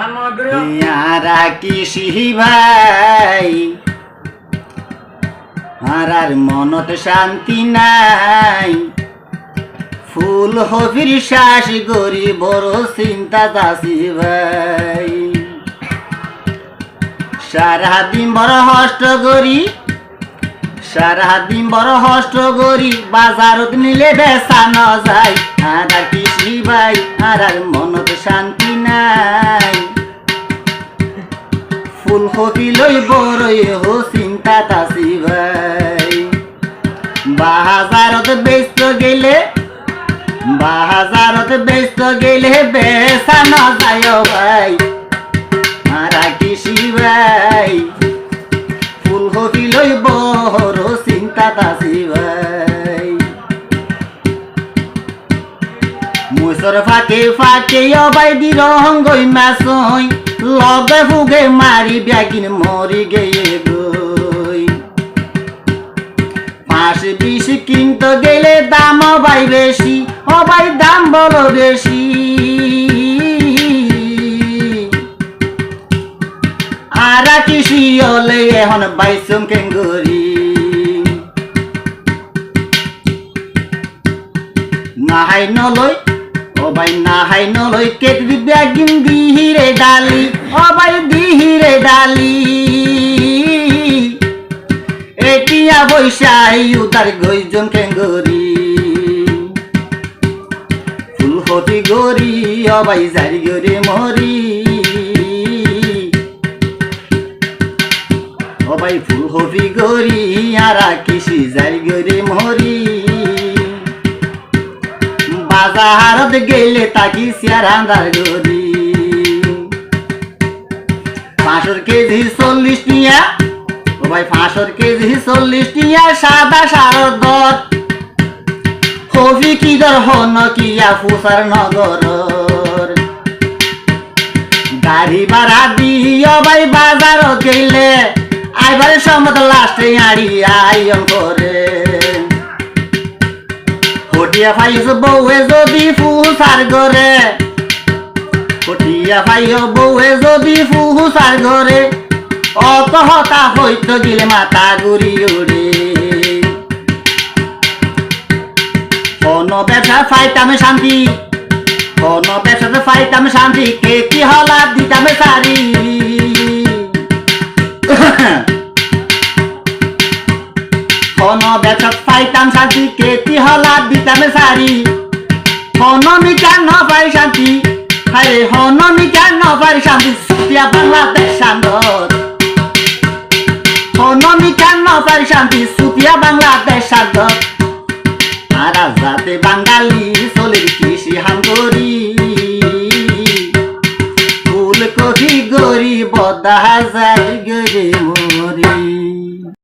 ইয়ারা কৃষি ভাই হারার মনত শান্তি নাই। ফুল হফির শ্বাস গরি বড় চিন্তা চাষি ভাই। সারা দিন বড় হষ্ট করি, সারা দিন বড় হষ্ট করি বাজারত নিলে বেচা ন যায়। আর কৃষি ভাই আর মনত শান্তি নাই। ফুল কপি লই বড়ই হো চিন্তা তাসি ভাই। বাজারত ব্যস্ত গেলে, বাজারত ব্যস্ত গেলে বেচা ন যায় ভাই। মারা কৃষি ভাই? ফুলকপি লই বড় চিন্তা তাসি ভাই। মুসর ফাঁকে ফাঁকে অবাই দিরং গই মাসই। লগে ফুগে মারি ব্যাগিন মরি গেয়ে গই পাঁচ বিশ কিনতে গেলে দাম অবাই বেশি, অবাই দাম বড় বেশি। আরা কৃষি হলে এখন বাইসম কেঙ্গুরি। নাহাই নলই ও ভাই নাহাই নলই ব্যাগিন দিহিরে ডালি ভাই দিহিরে ডালি। এটিয়া বৈশাই উতার গইজন কেঙ্গুরি। ফুলহতি গরি ভাই জারি গরি মরি। ভাই ফুলকপি গরি, আরা যাই গরি মরি। বাজারত গেলে তাকি সিয়ার আন্দার গরি পাঁচশোর কেজি চল্লিশ টিয়া ও ভাই কেজি চল্লিশ টিয়া সাদা হবি কি দর হন কিয়া ফুসার নগর। গাড়ি ভাড়া দিও ভাই বাজার গেলে, আইবারে সম্মত লাস্টে আড়ি আইয়ম করে। হটিয়া ফাইস বউয়ে যদি ফুসার করে হটিয়া ফাইও বউয়ে যদি ফুসার করে অত হতা হইত গিলে মাথা গুড়ি উড়ে কোন ব্যবসা ফাইতাম শান্তি। কোন ব্যবসাতে ফাইতাম শান্তি। কে কি হলা দিতাম সারি ব্যবসা ফাইতাম শান্তি কে হলা দিতাম সারি হন মিকা ন পাই শান্তি আরে হন মিকা ন পাই শান্তি সুতিয়া বাংলাদেশ সান্দর হন মিকা ন পাই শান্তি সুতিয়া বাংলাদেশ সান্দর আরা যাতে বাঙালি চলে কৃষি হাঙ্গরি ফুলকপি গরি বদা যায় গরে মরি